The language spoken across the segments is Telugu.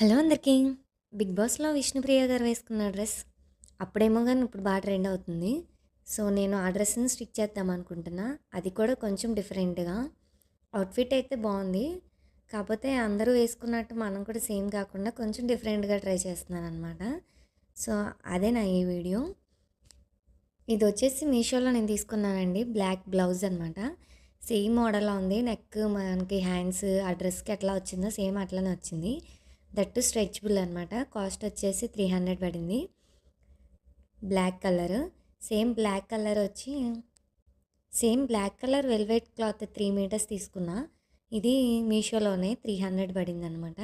హలో అందరికీ. బిగ్ బాస్లో విష్ణుప్రియ గారు వేసుకున్న డ్రెస్ అప్పుడేమో కానీ ఇప్పుడు బాగా ట్రెండ్ అవుతుంది. సో నేను ఆ డ్రెస్ని స్టిచ్ చేద్దాం అనుకుంటున్నా. అది కూడా కొంచెం డిఫరెంట్గా. అవుట్ఫిట్ అయితే బాగుంది. కాకపోతే అందరూ వేసుకున్నట్టు మనం కూడా సేమ్ కాకుండా కొంచెం డిఫరెంట్గా ట్రై చేస్తున్నాను అనమాట సో అదే నా ఈ వీడియో? ఇది వచ్చేసి మీషోలో నేను తీసుకున్నానండి. బ్లాక్ బ్లౌజ్ అనమాట సేమ్ మోడల్లో ఉంది. నెక్ మనకి హ్యాండ్స్ ఆ డ్రెస్కి ఎట్లా వచ్చిందో సేమ్ అట్లనే వచ్చింది. దట్టు స్ట్రెచబుల్ అనమాట కాస్ట్ వచ్చేసి త్రీ హండ్రెడ్ పడింది. Black colour. Same black colour వచ్చి same black colour velvet cloth three metres తీసుకున్నా. ఇది మీషోలోనే త్రీ హండ్రెడ్ పడింది అనమాట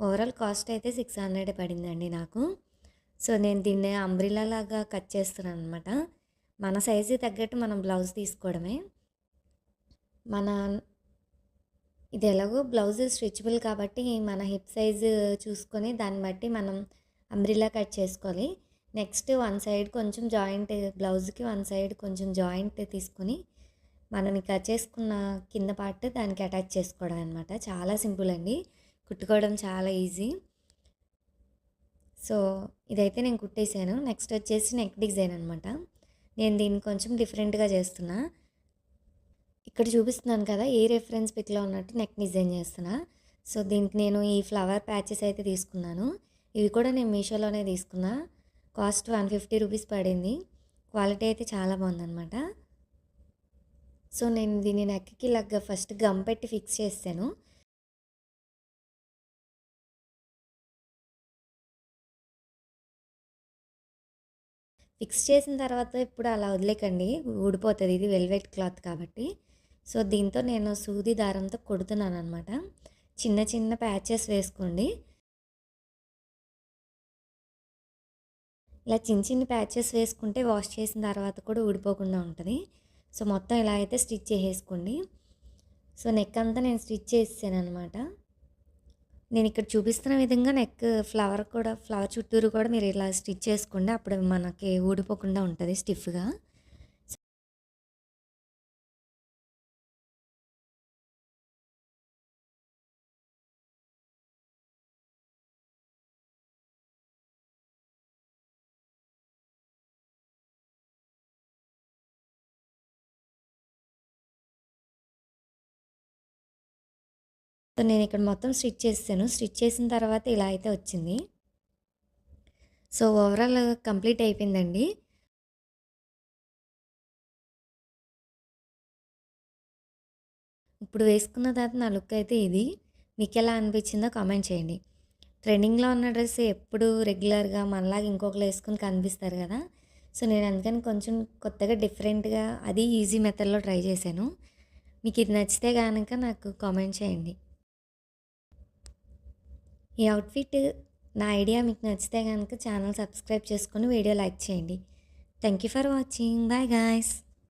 ఓవరాల్ కాస్ట్ అయితే సిక్స్ హండ్రెడ్ పడిందండి నాకు. సో నేను దీన్ని అంబ్రిలా లాగా కట్ చేస్తున్నాను అనమాట మన సైజు తగ్గట్టు మనం బ్లౌజ్ తీసుకోవడమే. మన ఇది ఎలాగో బ్లౌజ్ స్ట్రెచబుల్ కాబట్టి మన హిప్ సైజ్ చూసుకొని దాన్ని బట్టి మనం అంబ్రిలా కట్ చేసుకోవాలి. నెక్స్ట్ వన్ సైడ్ కొంచెం జాయింట్ బ్లౌజ్కి వన్ సైడ్ కొంచెం జాయింట్ తీసుకొని మనం కట్ చేసుకున్న కింద పార్ట్ దానికి అటాచ్ చేసుకోవడం అనమాట చాలా సింపుల్ అండి. కుట్టుకోవడం చాలా ఈజీ. సో ఇదైతే నేను కుట్టేసాను నెక్స్ట్ వచ్చేసి నెక్ డిజైన్ అనమాట నేను దీన్ని కొంచెం డిఫరెంట్గా చేస్తున్నా. ఇక్కడ చూపిస్తున్నాను కదా ఏ రెఫరెన్స్ పిక్లో ఉన్నట్టు నెక్ డిజైన్ చేస్తున్నా. సో దీనికి నేను ఈ ఫ్లవర్ ప్యాచెస్ అయితే తీసుకున్నాను. ఇవి కూడా నేను మీషోలోనే తీసుకున్నా. కాస్ట్ వన్ ఫిఫ్టీ రూపీస్ పడింది. క్వాలిటీ అయితే చాలా బాగుందనమాట సో నేను దీన్ని నెక్కి లగ్గ ఫస్ట్ గమ్ పెట్టి ఫిక్స్ చేస్తాను. ఫిక్స్ చేసిన తర్వాత ఇప్పుడు అలా వదిలేకండి. ఊడిపోతుంది. ఇది వెల్వెట్ క్లాత్ కాబట్టి. సో దీంతో నేను సూది దారంతో కొడుతున్నాను అనమాట చిన్న చిన్న ప్యాచెస్ వేసుకోండి. ఇలా చిన్న చిన్న ప్యాచెస్ వేసుకుంటే వాష్ చేసిన తర్వాత కూడా ఊడిపోకుండా ఉంటుంది. సో మొత్తం ఇలా అయితే స్టిచ్ చేసేసుకోండి. సో నెక్ అంతా నేను స్టిచ్ చేసాను అనమాట నేను ఇక్కడ చూపిస్తున్న విధంగా నెక్ ఫ్లవర్ కూడా ఫ్లవర్ చుట్టూరు కూడా మీరు ఇలా స్టిచ్ చేసుకోండి. అప్పుడు మనకి ఊడిపోకుండా ఉంటుంది స్టిఫ్గా. సో నేను ఇక్కడ మొత్తం స్టిచ్ చేసాను స్టిచ్ చేసిన తర్వాత ఇలా అయితే వచ్చింది. సో ఓవరాల్ కంప్లీట్ అయిపోయిందండి. ఇప్పుడు వేసుకున్న తర్వాత నా లుక్ అయితే ఇది. మీకు ఎలా అనిపించిందో కామెంట్ చేయండి. ట్రెండింగ్లో ఉన్న డ్రెస్ ఎప్పుడు రెగ్యులర్గా మనలాగా ఇంకొకరు వేసుకుని కనిపిస్తారు కదా. సో నేను అందుకని కొంచెం కొత్తగా డిఫరెంట్గా అది ఈజీ మెథడ్లో ట్రై చేశాను. మీకు ఇది నచ్చితే కనుక నాకు కామెంట్ చేయండి. ఈ అవుట్ఫిట్ నా ఐడియా మీకు నచ్చితే కనుక ఛానల్ సబ్స్క్రైబ్ చేసుకొని వీడియో లైక్ చేయండి. Thank you for watching bye guys